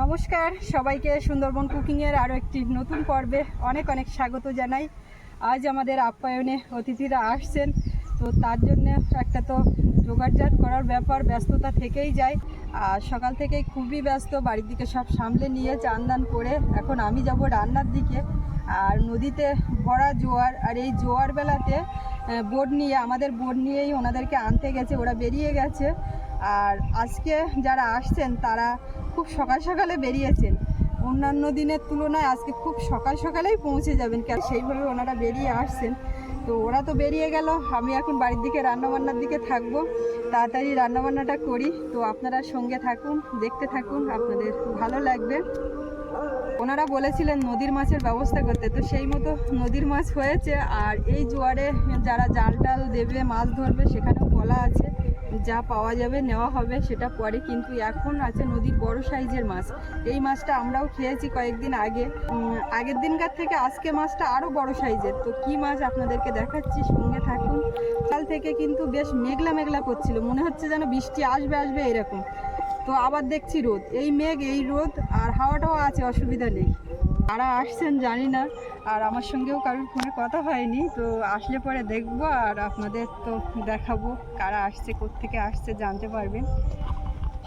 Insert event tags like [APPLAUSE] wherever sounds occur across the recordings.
নমস্কার, সবাইকে সুন্দরবন কুকিংয়ের আরও একটি নতুন পর্বে অনেক অনেক স্বাগত জানাই। আজ আমাদের আপ্যায়নে অতিথিরা আসছেন, তো তার জন্য একটা তো জোগাড়জাত করার ব্যাপার, ব্যস্ততা থেকেই যায়। আর সকাল থেকেই খুবই ব্যস্ত, বাড়ির দিকে সব সামলে নিয়ে চান করে এখন আমি যাব রান্নার দিকে। আর নদীতে ভরা জোয়ার, আর এই জোয়ার বেলাতে বোট নিয়ে, আমাদের বোট নিয়েই ওনাদেরকে আনতে গেছে, ওরা বেরিয়ে গেছে। আর আজকে যারা আসছেন, তারা খুব সকাল সকালে বেরিয়েছেন। অন্যান্য দিনের তুলনায় আজকে খুব সকাল সকালেই পৌঁছে যাবেন। কেন? সেইভাবে ওনারা বেরিয়ে আসছেন। তো ওরা তো বেরিয়ে গেল। আমি এখন বাড়ির দিকে, রান্নাবান্নার দিকে থাকব। তাড়াতাড়ি রান্নাবান্নাটা করি। তো আপনারা সঙ্গে থাকুন, দেখতে থাকুন। আপনাদের ভালো লাগবে। ওনারা বলেছিলেন নদীর মাছের ব্যবস্থা করতে। তো সেই মতো নদীর মাছ হয়েছে। আর এই জোয়ারে যারা জাল টাল দেবে, মাছ ধরবে, সেখানেও বলা আছে। যা পাওয়া যাবে নেওয়া হবে সেটা পরে, কিন্তু এখন আছে নদীর বড় সাইজের মাছ। এই মাছটা আমরাও খেয়েছি কয়েকদিন আগে। আগের দিনকার থেকে আজকে মাছটা আরও বড় সাইজের। তো কি মাছ আপনাদেরকে দেখাচ্ছি, সঙ্গে থাকুন। কাল থেকে কিন্তু বেশ মেঘলা মেঘলা করছিল, মনে হচ্ছে যেন বৃষ্টি আসবে আসবে এরকম। তো আবার দেখছি রোদ। এই মেঘ, এই রোদ, আর হাওয়াটাও আছে, অসুবিধা নেই। কারা আসছেন, জানি না। আর আমার সঙ্গেও কারোর ফোনে কথা হয়নি, তো আসলে পরে দেখব আর আপনাদের তো দেখাবো কারা আসছে থেকে আসছে, জানতে পারবেন।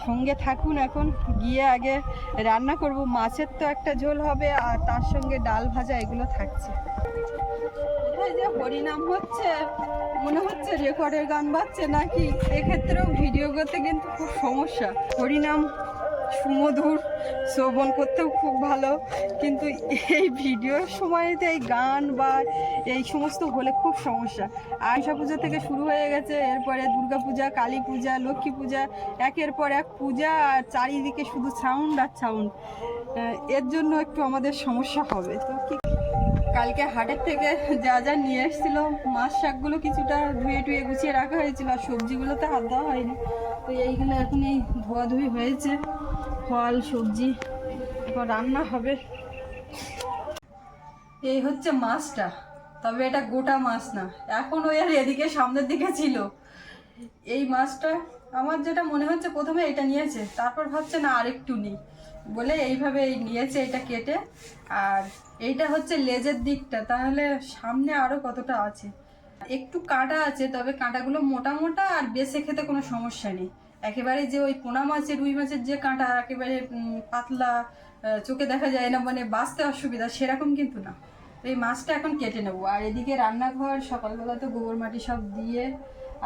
সঙ্গে থাকুন এখন, গিয়ে আগে রান্না করব। মাছের তো একটা ঝোল হবে আর তার সঙ্গে ডাল ভাজা, এগুলো থাকছে। যে হরিনাম হচ্ছে, মনে হচ্ছে রেকর্ডের গান বাজছে নাকি? এক্ষেত্রেও ভিডিও করতে কিন্তু খুব সমস্যা। হরিনাম সুমধুর শ্রবণ করতেও খুব ভালো। কিন্তু এই ভিডিওর সময়তে এই গান বা এই সমস্ত হলে খুব সমস্যা। আয়সা পূজা থেকে শুরু হয়ে গেছে, এরপরে দুর্গা পূজা, কালী পূজা, লক্ষ্মী পূজা, একের পর এক পূজা আর চারিদিকে শুধু সাউন্ড আর সাউন্ড এর জন্য একটু আমাদের সমস্যা হবে। তো কালকে হাটের থেকে যা যা নিয়ে এসেছিল, মাছ শাকগুলো কিছুটা ধুয়ে টুয়ে গুছিয়ে রাখা হয়েছিল আর সবজিগুলোতে হাত দেওয়া হয়নি। তো এইগুলো এখন এই ধোয়াধুয়ি হয়েছে। ফল, সবজি এবার রান্না হবে। এই হচ্ছে মাছটা, তবে এটা গোটা মাছ না। এখন ওই আর এদিকে সামনের দিকে ছিল। এই মাছটা আমার যেটা মনে হচ্ছে প্রথমে এটা নিয়েছে, তারপর ভাবছে না আরেকটু নিই বলে এইভাবে এই নিয়েছে এটা কেটে, আর এইটা হচ্ছে লেজের দিকটা, তাহলে সামনে আরও কতটা আছে? একটু কাঁটা আছে, তবে কাঁটাগুলো মোটা মোটা আর বেছে খেতে কোনো সমস্যা নেই। একেবারে যে ওই পোনা মাছের, রুই মাছের যে কাঁটা একেবারে পাতলা চোখে দেখা যায় না মানে বাঁচতে অসুবিধা, সেরকম কিন্তু না। তো এই মাছটা এখন কেটে নেব। আর এদিকে রান্নাঘর, সকালবেলা তো গোবর মাটি সব দিয়ে,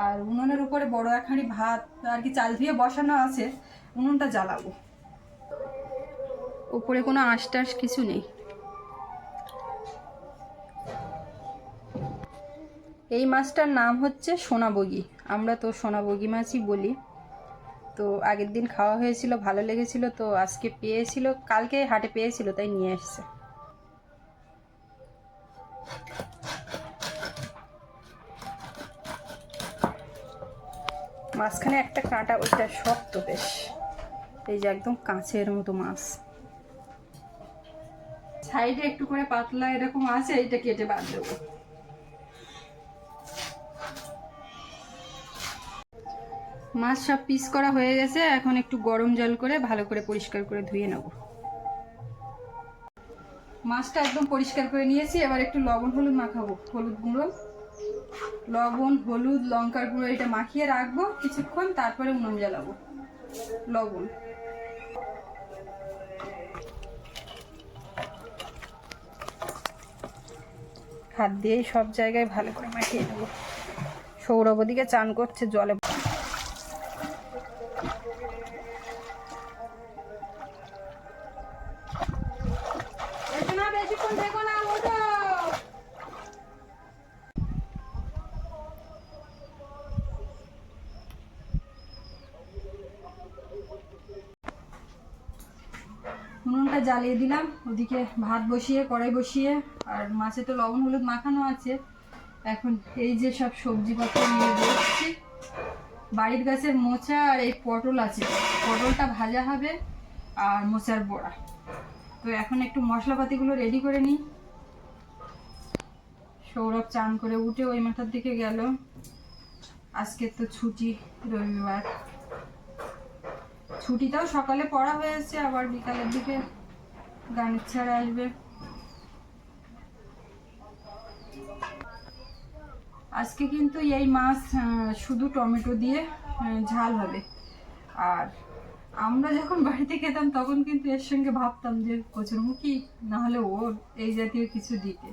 আর উনুনের উপরে বড় একখানি ভাত, আর কি চাল ধুয়ে বসানো আছে, উনুনটা জ্বালাবো। উপরে কোনো আঁশ টাশ কিছু নেই। এই মাছটার নাম হচ্ছে সোনাবগি। আমরা তো সোনাবগি মাছই বলি। তো আগের দিন খাওয়া হয়েছিল, ভালো লেগেছিল, তো আজকে পেয়েছিল, কালকে হাটে পেয়েছিল, তাই নিয়ে এসছে মাঝখানে একটা কাঁটা, ওইটা শক্ত বেশ। এই যে একদম কাঁচের মতো মাছ। সাইডে একটু করে পাতলা এরকম আছে এটা কেটে বাদ দেবো। মাছ সব পিস করা হয়ে গেছে, এখন একটু গরম জল করে ভালো করে পরিষ্কার করে ধুয়ে নেব। মাছটা একদম পরিষ্কার করে নিয়েছি, এবার একটু লবণ, হলুদ মাখাবো। হলুদ গুঁড়ো, লবণ, হলুদ, লঙ্কার গুঁড়ো এটা মাখিয়ে রাখব কিছুক্ষণ, তারপরে উনুন জ্বালাবো। লবণ। হাত দিয়েই সব জায়গায় ভালো করে মাখিয়ে নেব। সৌরভ ওদিকে চান করছে, জলে জ্বালিয়ে দিলাম, ওদিকে ভাত বসিয়ে, কড়াই বসিয়ে, আর মাছে তো লবণ হলুদ মাখানো আছে। এখন এই যে সব সবজিপত্র নিয়ে বসছি। বাড়ির গাছের মোচা আর এই পটল আছে। পটলটা ভাজা হবে আর মোচার বড়া। তো এখন একটু মশলাপাতিগুলো রেডি করে নিই। সৌরভ চান করে উঠে ওই মাথার দিকে গেল। আজকে তো ছুটি রবিবার। ছুটিটাও সকালে পড়া হয়েছে, আবার বিকালের দিকে গানের ছাড়া আসবে। আজকে কিন্তু এই মাছ শুধু টমেটো দিয়ে ঝাল হবে। আর আমরা যখন বাড়িতে খেতাম, তখন কিন্তু এর সঙ্গে ভাবতাম যে, কচুরমুখী না হলে ওর এই জাতীয় কিছু দিতে।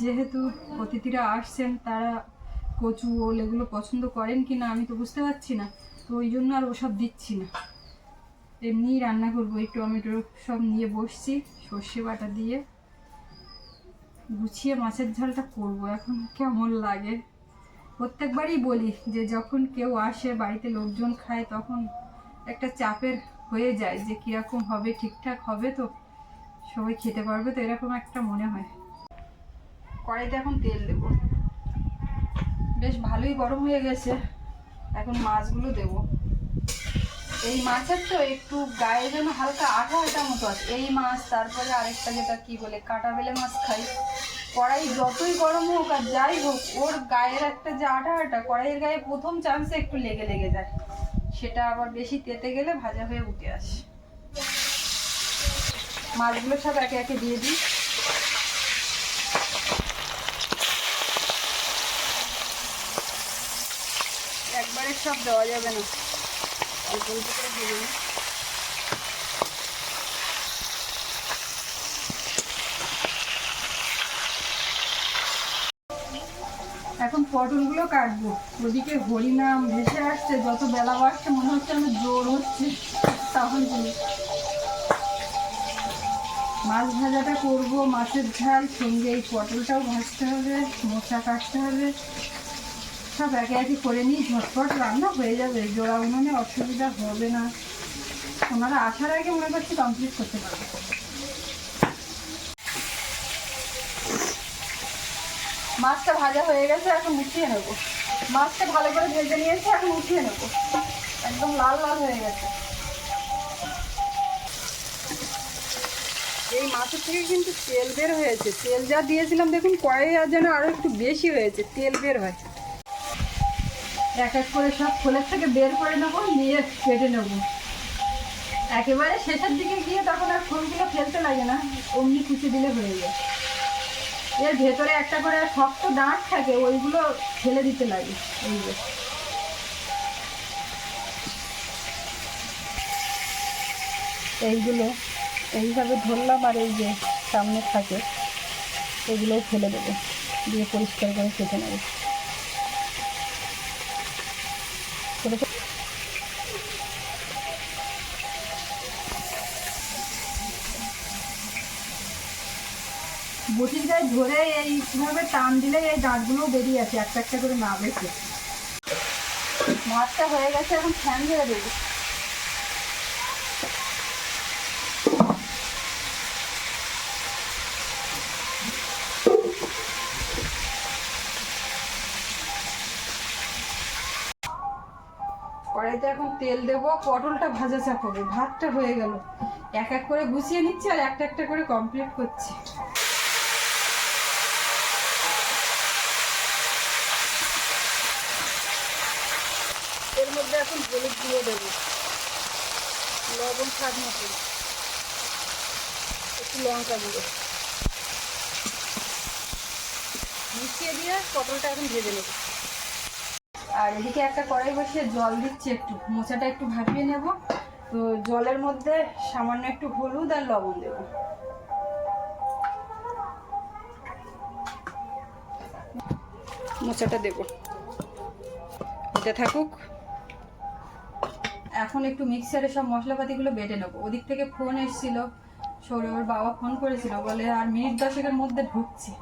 যেহেতু অতিথিরা আসছেন, তারা কচু, ওল এগুলো পছন্দ করেন কি না আমি তো বুঝতে পারছি না। তো ওই জন্য আর ওসব দিচ্ছি না। এমনিই রান্না করব, এই টমেটো সব নিয়ে বসছি, সর্ষে বাটা দিয়ে। গুছিয়ে মাছের ঝালটা করব, এখন কেমন লাগে? প্রত্যেকবারই বলি যে যখন কেউ আসে, বাড়িতে লোকজন খায়, তখন একটা চাপের হয়ে যায় যে কীরকম হবে, ঠিকঠাক হবে তো? সবাই খেতে পারবে তো? এরকম একটা মনে হয়। কড়াইতে এখন তেল দেবো। বেশ ভালোই গরম হয়ে গেছে, এখন মাছগুলো দেবো। এই মাছের তো একটু গায়ে যেন হালকা আঠা আঠা মতো আছে। এই মাছ, তারপরে আরেকটা যেটা কি বলে কাটা বেলে মাছ খাই। কড়াই যতই গরম হোক আর যাই হোক, ওর গায়ের একটা যে আঠা আঠা, কড়াইয়ের গায়ে প্রথম চান্সে একটু লেগে লেগে যায়। সেটা আবার বেশি তেতে গেলে ভাজা হয়ে উঠে আসে। মাছগুলো সব একে একে দিয়ে দিই। একবারে সব দেওয়া যাবে না। এখন পটলগুলো কাটবো। ওদিকে হরিনাম ভেসে আসছে, যত বেলা বাড়ছে মনে হচ্ছে আমি জোর হচ্ছে। তখন মাছ ভাজাটা করব, মাছের ঝাল, সঙ্গে এই পটলটাও ভাজতে হবে মশা কাটতে হবে। সব একে একে করে নিই, ঝটপট রান্না হয়ে যাবে, জোড়া উনুনে অসুবিধা হবে না। ওনারা আসার আগে মনে করছি কমপ্লিট করতে পারবে মাছটা ভাজা হয়ে গেছে, এখন উঠিয়ে নেব। মাছটা ভালো করে ভেজে নিয়েছে, এখন উঠিয়ে নেব। একদম লাল লাল হয়ে গেছে। এই মাছের থেকে কিন্তু তেল বের হয়েছে। তেল যা দিয়েছিলাম, দেখুন আর যেন আরও একটু বেশি হয়েছে, তেল বের হয়। এক এক করে সব খোলের থেকে বের করে নেব, নিয়ে কেটে নেব। একেবারে শেষের দিকে গিয়ে তখন আর ফুলগুলো ফেলতে লাগে না, অমনি কুচি দিলে হয়ে যায়। এর ভেতরে একটা করে শক্ত দাঁত থাকে, ওইগুলো ফেলে দিতে লাগে, এই যে। এইগুলো এইভাবে ধরলাম আর এই যে সামনে থাকে, এগুলোও ফেলে দেবো, দিয়ে পরিষ্কার করে কেটে নেব। বটির গায়ে ধরে এইভাবে টান দিলে এই দাঁতগুলো বেরিয়ে আছে একটা একটা করে না বেশি মাছটা হয়ে গেছে, এখন ফ্যান ধরে দেবো। কড়াইতে এখন তেল দেবো, পটলটা ভাজা চাপাবো ভাতটা হয়ে গেল। এক এক করে গুছিয়ে নিচ্ছি আর একটা একটা করে কমপ্লিট করছি। এখন হলুদ দিয়ে দেবো। লবণ স্বাদ মতো। একটু লঙ্কা দেবো মিশিয়ে দিয়ে পটলটা এখন ভেজে নেব। আর এদিকে একটা কড়াই বসিয়ে জল দিচ্ছি একটু। মোচাটা একটু ভাপিয়ে নেব। তো জলের মধ্যে সামান্য একটু হলুদ আর লবণ দেব। মোচাটা দেব। এটা থাকুক। এখন একটু মিক্সারে সব মশলাপাতিগুলো বেটে নেব। ওদিক থেকে ফোন এসেছিল, সৌরভের বাবা ফোন করেছিল, বলে আর মিনিট দশেকের মধ্যে ঢুকছি।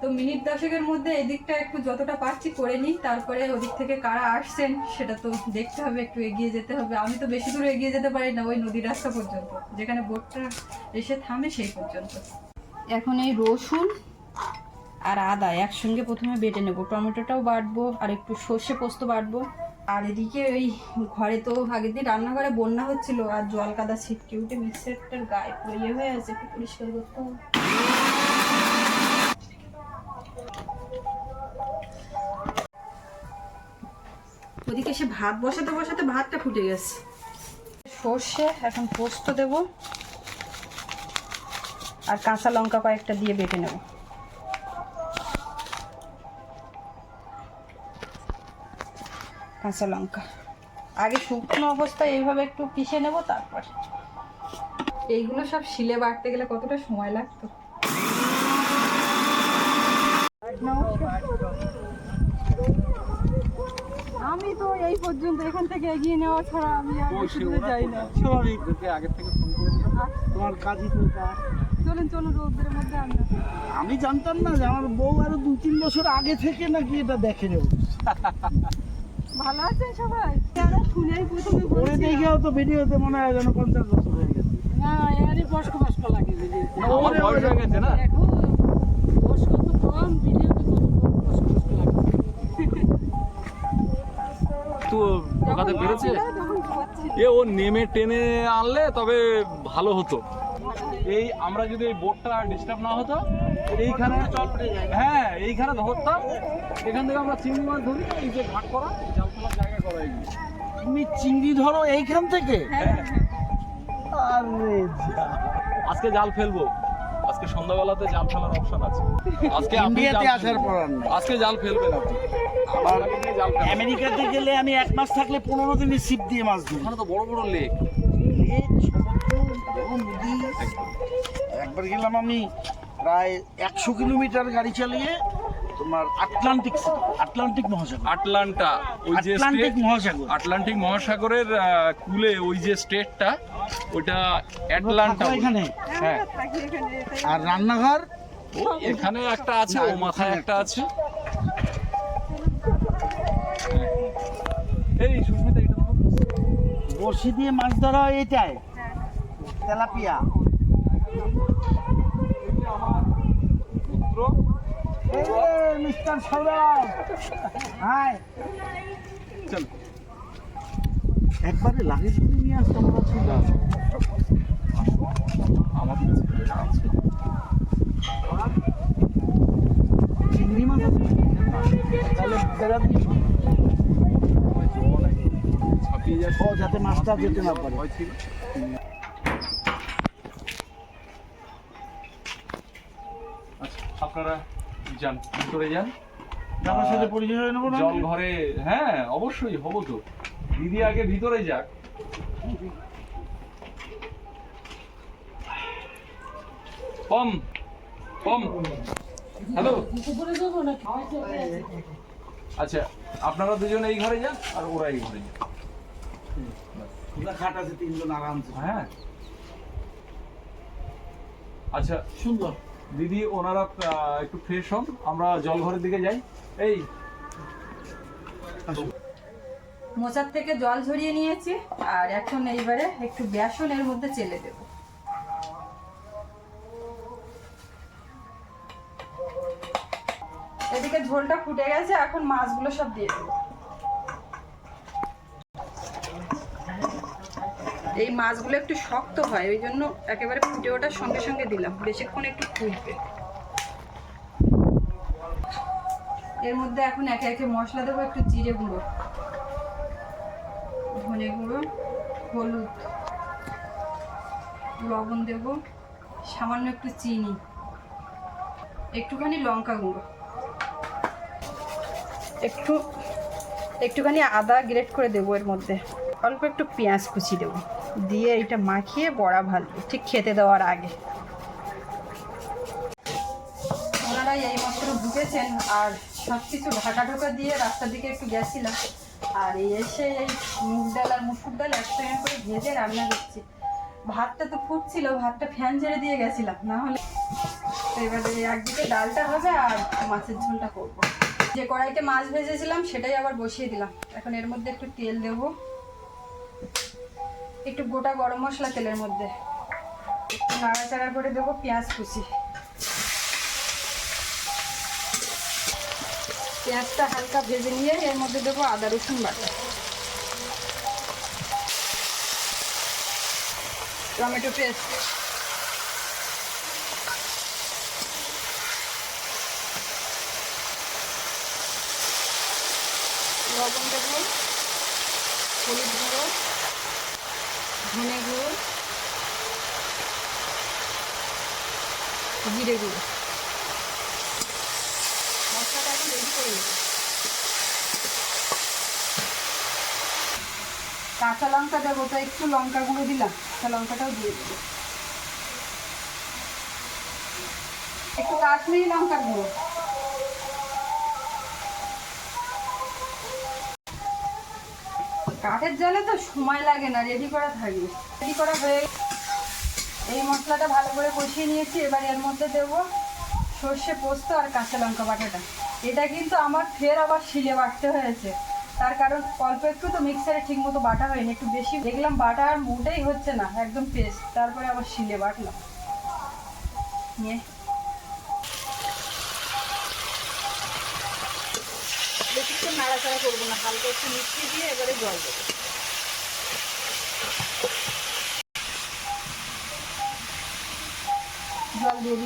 তো মিনিট দশেকের মধ্যে এদিকটা একটু যতটা পারছি করে নিই, তারপরে ওদিক থেকে কারা আসছেন সেটা তো দেখতে হবে, একটু এগিয়ে যেতে হবে। আমি তো বেশি দূর এগিয়ে যেতে পারি না, ওই নদী রাস্তা পর্যন্ত। যেখানে বোটটা এসে থামে সেই পর্যন্ত। এখন এই রসুন আর আদা একসঙ্গে প্রথমে বেটে নেব। টমেটোটাও বাটবো, আর একটু সর্ষে পোস্ত বাটবো। আর এদিকে ওই ঘরে তো আগের দিন রান্নাঘরে বন্যা হচ্ছিল, আর জল কাদা ছিটকে উঠে মিক্সারটার গায়ে পড়িয়ে হয়ে আছে, একটু পরিষ্কার করতে হবে। ওদিকে সে ভাত বসাতে বসাতে ভাতটা ফুটে গেছে। সর্ষে, এখন পোস্ত দেব, আর কাঁচা লঙ্কা কয়েকটা দিয়ে বেটে নেব। কাঁচা লঙ্কা। আগে শুকনো অবস্থায় এইভাবে একটু পিষে নেব তারপর। এইগুলো সব শিলে বাড়তে গেলে কতটা সময় লাগতো? আমি তো এই পর্যন্ত এখান থেকে এগিয়ে নেওয়া ছাড়া আমি আর যাই না। স্বাভাবিক আগের থেকে ফোন করে তোমার কাজই তো চলুন চলুন রোদ্রের মধ্যে আমরা। আমি জানতাম না যে আমার বউ আরও দু তিন বছর আগে থেকে নাকি এটা দেখে নেব। ভালো আছেন সবাই? যারা শুনেই প্রথমে দেখেও তো ভিডিওতে মনে হয় যেন পঞ্চাশ বছর হয়ে গেছে। না এরই বয়স্ক বয়স্ক লাগে ভিডিও আমার বয়স হয়ে গেছে না? দেখো বয়স্ক তো কম ভিডিওতে কত বয়স্ক বয়স্ক লাগে। তো পেরেছে এ ও নেমে টেনে আনলে তবে ভালো হতো। এই আমরা যদি এই বোটটা ডিস্টার্ব না হতো এইখানে হ্যাঁ এইখানে ধরতাম এখান থেকে আমরা চিংড়ি মাছ ধরি এই যে ঘাট করা তুমি চিংড়ি ধরো এইখান থেকে? হ্যাঁ আরে যা। আজকে জাল ফেলব। আজকে সন্ধ্যাবেলাতে জাল ফেলার অপশন আছে। আজকে আপনি ইন্ডিয়াতে আসার পর আজকে জাল ফেলবেন আপনি। ফেলবেন। আমেরিকাতে গেলে আমি এক মাস থাকলে পনেরো দিনই ছিপ দিয়ে মাছ ধরি। ওখানে তো বড় বড় লেক লেক, সমুদ্র, বড় নদী। একবার গেলাম আমি প্রায় একশো কিলোমিটার গাড়ি চালিয়ে তোমার আটলান্টিক আটলান্টিক মহাসাগর। আটলান্টা ওই যে আটলান্টিক মহাসাগর। আটলান্টিক মহাসাগরের কূলে ওই যে স্টেটটা ওইটা অ্যাটলান্টা এখানে। হ্যাঁ। আর রান্নাঘর? এখানে একটা আছে ও মাথায় একটা আছে। হ্যাঁ। এই সুস্মিতা এটা। বড়শি দিয়ে মাছ ধরা হয় এটাই তেলাপিয়া। পুত্র মিস্টার সৌরভ হাই চল একবারে লাগেজ নিয়ে আসতে আমরা ছিল কাছে চিংড়ি মাছ আছে? তাহলে বেড়া দিয়ে ছাপিয়ে যাচ্ছে যাতে মাছটা যেতে না পারে আচ্ছা আপনারা যান ভিতরে যান। দাদার সাথে পরিচয় হয়ে নেব না জল ঘরে হ্যাঁ অবশ্যই হব তো। দিদি আগে ভিতরে যাক। পম পম। হ্যালো? উপরে যাব না খাওয়াই আচ্ছা আপনারা দুজন এই ঘরে যান আর ওরা এই ঘরে যান। খাট আছে তিনজন আরামসে। হ্যাঁ। আচ্ছা সুন্দর। দিদি, ওনারা একটু ফ্রেশ হন। আমরা জল ঘরের দিকে যাই। এই। মোচার থেকে জল ঝরিয়ে নিয়েছি, আর এখন এইবারে একটু বেসন এর মধ্যে চেলে দেব। এদিকে ঝোলটা ফুটে গেছে, এখন মাছগুলো সব দিয়ে দেবো। এই মাছগুলো একটু শক্ত হয়, ওই জন্য একেবারে ফুটে ওঠার সঙ্গে সঙ্গে দিলাম। বেশিক্ষণ একটু ফুটবে। এর মধ্যে এখন একে একে মশলা দেবো, একটু জিরে গুঁড়ো। ধনে গুঁড়ো, হলুদ, লবণ দেব, সামান্য একটু চিনি, একটুখানি লঙ্কা গুঁড়ো। একটু, একটুখানি আদা গ্রেট করে দেবো এর মধ্যে। অল্প একটু পেঁয়াজ কুচি দেবো। দিয়ে এটা মাখিয়ে বড়া ভাজবো ঠিক খেতে দেওয়ার আগে। ওনারা এইমাত্র ঢুকেছেন আর সব কিছু ঢাকা ঢোকা দিয়ে রাস্তার দিকে একটু গেছিলাম। আর এসে এই মুগ ডাল আর মুসুর ডাল একসঙ্গে করে ভেজে রান্না করছি। ভাতটা তো ফুটছিল, ভাতটা ফ্যান ছেড়ে দিয়ে গেছিলাম, না হলে তো এবারে একদিকে ডালটা হবে আর মাছের ঝোলটা করব। যে কড়াইতে মাছ ভেজেছিলাম সেটাই আবার বসিয়ে দিলাম। এখন এর মধ্যে একটু তেল দেবো। একটু গোটা গরম মশলা তেলের মধ্যে। নাড়াচাড়া করে দেবো পেঁয়াজ কুচি। পেঁয়াজটা হালকা ভেজে নিয়ে এর মধ্যে দেবো আদা, রসুন বাটা। টমেটো পেস্ট লবণ দেবো হলুদ গুঁড়ো ধনে গুঁড়ো গুঁড়ো মশলাটা এখন রেডি করে নেব। কাঁচা লঙ্কা দেবো, তো একটু লঙ্কা গুঁড়ো দিলাম, কাঁচা লঙ্কাটাও দিয়ে দেবো। একটু কাশ্মীরি লঙ্কার গুঁড়ো। কাঠের জলে তো সময় লাগে না রেডি করা থাকবে। রেডি করা হয়ে এই মশলাটা ভালো করে কষিয়ে নিয়েছি, এবার এর মধ্যে দেবো সর্ষে পোস্ত আর কাঁচা লঙ্কা বাটাটা। এটা কিন্তু আমার ফের আবার শিলে বাটতে হয়েছে। তার কারণ অল্প একটু তো মিক্সারে ঠিক মতো বাটা হয়নি, একটু বেশি দেখলাম বাটা আর মোটেই হচ্ছে না, একদম পেস্ট তারপরে আবার শিলে বাটলাম। নিয়ে। নাড়াচাড়া করব না, হালকা একটু মিষ্টি দিয়ে এবারে জল দেবো। জল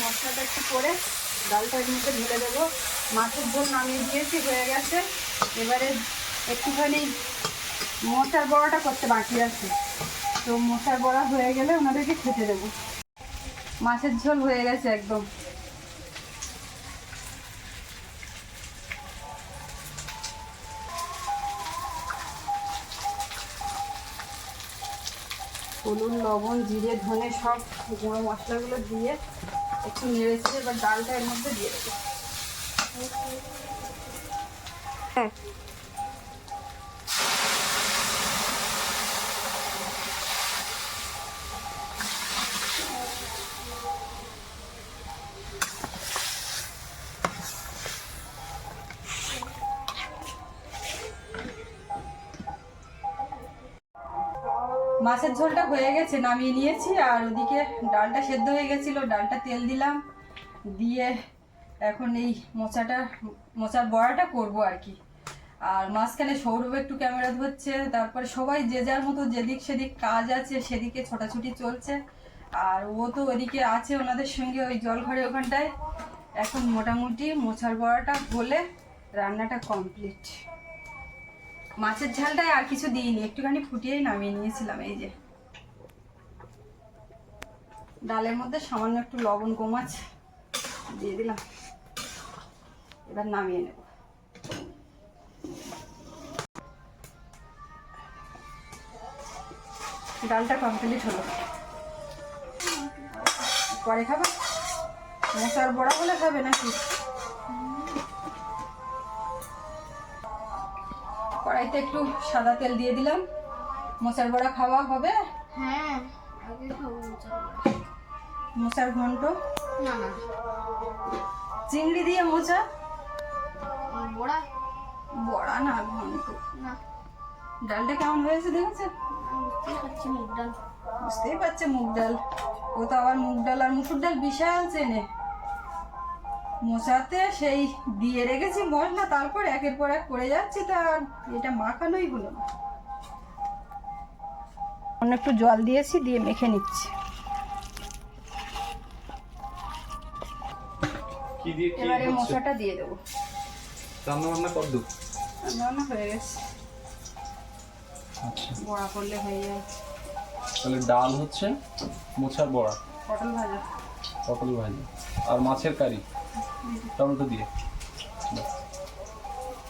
মশলাটা একটু করে ডালটা মধ্যে ঢেলে দেবো। মাছের ঝোল নামিয়ে দিয়েছি, হয়ে গেছে। এবারে একটুখানি মশার বড়াটা করতে বাকি আছে। তো মশার বড়া হয়ে গেলে ওনাদেরকে খেতে দেবো। মাছের ঝোল হয়ে গেছে একদম। হলুদ, লবণ, জিরে, ধনে সব গুঁড়ো মশলাগুলো দিয়ে একটু নেড়েছি এবার ডালটা এর মধ্যে দিয়ে দেবো। হ্যাঁ। মাছের ঝোলটা হয়ে গেছে, নামিয়ে নিয়েছি, আর ওদিকে ডালটা সেদ্ধ হয়ে গেছিল, ডালটা তেল দিলাম, দিয়ে এখন এই মোচাটা, মোচার বড়াটা করব আর কি। আর মাঝখানে সৌরভ একটু ক্যামেরা ধরছে, তারপরে সবাই যে যার মতো যেদিক সেদিক কাজ আছে, সেদিকে ছোটাছুটি চলছে। আর ও তো ওদিকে আছে ওনাদের সঙ্গে ওই জল ঘরে ওখানটায়। এখন মোটামুটি মোচার বড়াটা হলে রান্নাটা কমপ্লিট। মাছের ঝালটায় আর কিছু দিইনি, একটুখানি ফুটিয়েই নামিয়ে নিয়েছিলাম, এই যে। ডালের মধ্যে সামান্য একটু লবণ কমাচ দিয়ে দিলাম। এবার নামিয়ে নেব। ডালটা কমপ্লিট হলো। পরে খাবে? মশার বড়া বলে খাবে নাকি? কড়াইতে একটু সাদা তেল দিয়ে দিলাম। মোচার বড়া খাওয়া হবে। হ্যাঁ মোচার ঘন্ট। না না। চিংড়ি দিয়ে মোচা? বড়া? বড়া না ঘন্ট। না। ডালটা কেমন হয়েছে দেখেছে বুঝতেই পারছে মুগ ডাল। ও তো আবার মুগ ডাল আর মুসুর ডাল বিশাল চেনে। মোচাতে সেই দিয়ে রেখেছি মশলা তারপর একের পর এক করে যাচ্ছে তা এটা মাখানোই হলো না। অন্য একটু জল দিয়েছি দিয়ে মেখে নিচ্ছি। এবারে মশলাটা দিয়ে দেবো। রান্না বান্না কর দু। রান্না হয়ে গেছে। আচ্ছা। বড়া করলে হয়ে যায়। তাহলে ডাল হচ্ছে মোছার বড়া। পটল ভাজা। পটল ভাজি। আর মাছের কারি? টমেটো দিয়ে।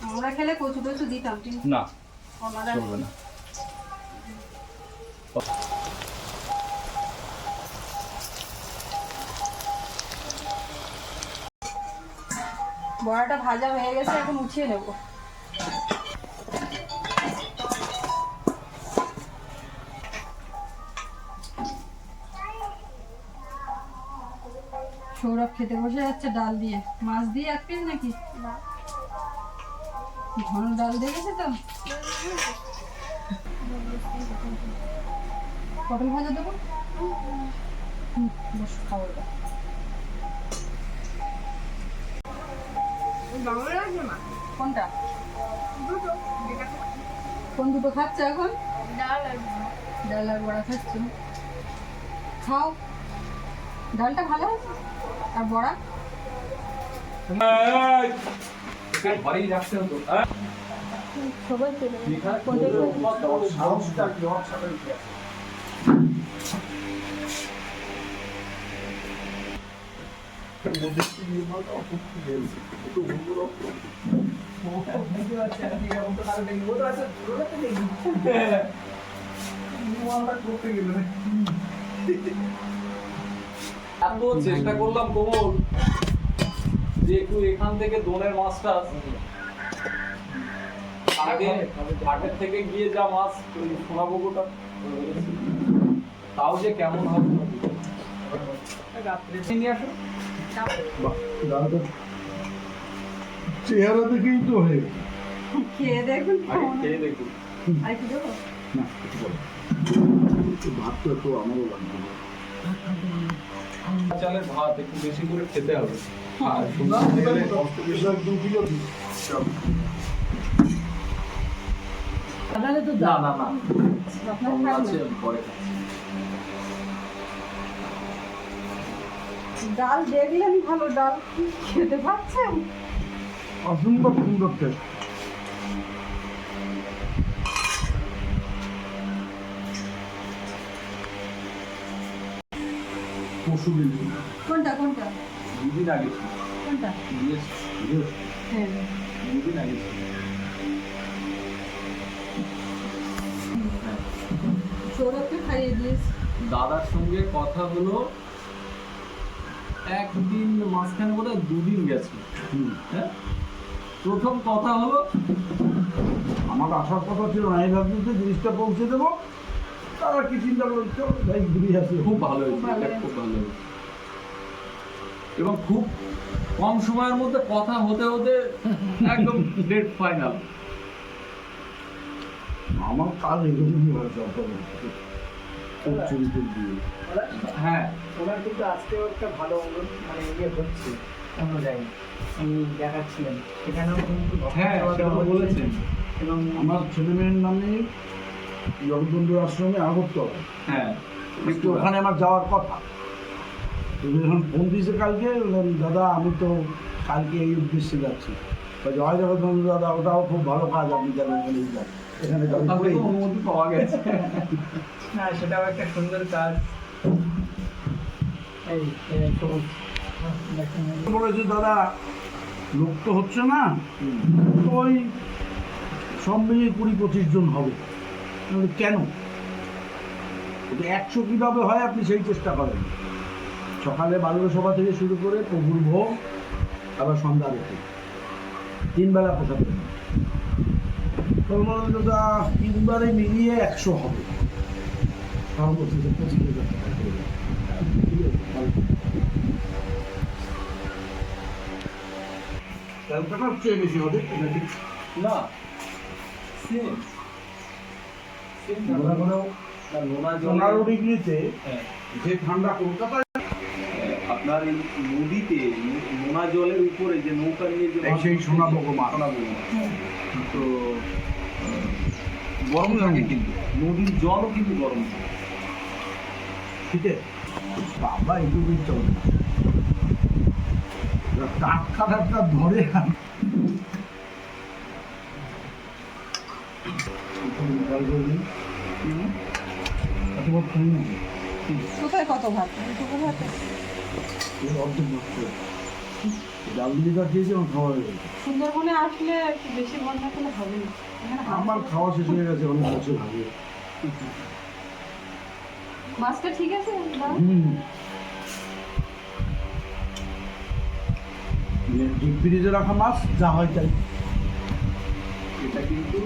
আমরা খেলে কচু টচু দিতাম না চলবে না। বড়াটা ভাজা হয়ে গেছে এখন উঠিয়ে নেব। সৌরভ খেতে বসে যাচ্ছে ডাল দিয়ে। মাছ দিয়ে এক পিস নাকি ঘন ডাল দেখেছে তো? পটল ভাজা দেবো? বস খাব মা কোনটা? কোন দুটো খাচ্ছে এখন? ডাল আর ডাল আর বড়া খাচ্ছ। খাও। ডালটা ভালো আছে আর বড়া ঘরেই রাখতে হতো হ্যাঁ? সবাই। এখানে কোথায় গেল? এত চেষ্টা করলাম কোমল যে একটু এখান থেকে দোনের মাছটা আগে ঘাটের থেকে গিয়ে যা মাছ ওই সোনা তাও যে কেমন হবে। রাত্রে নিয়ে আসো। চেহারা দেখেই তো হয়ে। খেয়ে দেখুন খেয়ে দেখুন। আর কি দেবো? না কিছু বলো। না। ভাত তো একটু আমারও লাগবে চালের ভাত একটু বেশি করে খেতে হবে। আর খেলে কিলো তাহলে তো না দাও না না আপনার আছে আমি পরে ডাল দেখলেন ভালো ডাল। খেতে পাচ্ছেন অসম্ভব সুন্দর টেস্ট পশু দিন কোনটা কোনটা? দুদিন আগে কোনটা? হ্যাঁ। দুদিন আগে। সৌরভকে খাইয়ে দিয়েছি। দাদার সঙ্গে কথা হলো একদিন মাঝখানে বোধ হয় দুদিন গেছে। হ্যাঁ? প্রথম কথা হলো আমার আসার কথা ছিল না আমি ভাবছি জিনিসটা পৌঁছে দেবো। তারা কি চিন্তা করছে? ভাই ঘুরে আসি। খুব ভালো হয়েছে। খুব ভালো। এবং খুব কম সময়ের মধ্যে কথা হতে হতে একদম [LAUGHS] ডেট ফাইনাল আমার কাজ এরকমই হয় হ্যাঁ। ওনার কিন্তু আজকেও একটা ভালো মানে ইয়ে হচ্ছে অন্য জায়গায়। উনি দেখাচ্ছিলেন সেখানেও কিন্তু হ্যাঁ। বলেছেন। এবং আমার ছেলে মেয়ের নামে জগবন্ধু আশ্রমে আগরতলা হ্যাঁ। একটু ওখানে আমার যাওয়ার কথা। যখন ফোন দিয়েছে কালকে দাদা আমি তো কালকে এই উদ্দেশ্যে যাচ্ছি। জয় জগবন্ধু দাদা ওটাও খুব ভালো কাজ আপনি যান এখানে অনুমতি পাওয়া গেছে। [LAUGHS] না সেটাও একটা সুন্দর কাজ। এই হ্যাঁ, বলেছে দাদা লোক তো হচ্ছে না। তো ওই সব মিলিয়ে কুড়ি পঁচিশ জন হবে। কেন? একশো কীভাবে হয় আপনি সেই চেষ্টা করেন। সকালে বাল্য সভা থেকে শুরু করে প্রভুর ভোগ, আবার সন্ধ্যা রেখে তিন বেলা প্রসাদ দাদা তিনবারে মিলিয়ে একশো হবে। ক্যালকাটার চেয়ে বেশি হবে না। সেম ডিগ্রিতে হ্যাঁ। যে ঠান্ডা কলকাতায় আপনার এই নদীতে নোনা জলের উপরে যে নৌকা নিয়ে যে সেই মাছ। তো গরম থাকে কিন্তু। নদীর জলও কিন্তু গরম থাকে। শীতে বাবা চলে টাটকা টাটকা ধরে কোথায় কত ভাত? এইটুকু ভাত এর অর্ধেক নষ্ট ডাল দিয়ে যা খেয়েছি আমার খাওয়া হয়ে গেছে সুন্দরবনে আসলে একটু বেশি রান্না করলে হবে না। আমার খাওয়া শেষ হয়ে গেছে অনেক বছর আগে। মাছটা ঠিক আছে? দাও। হুম। ডিপ ফ্রিজে রাখা মাছ যা হয় তাই। এটা কিন্তু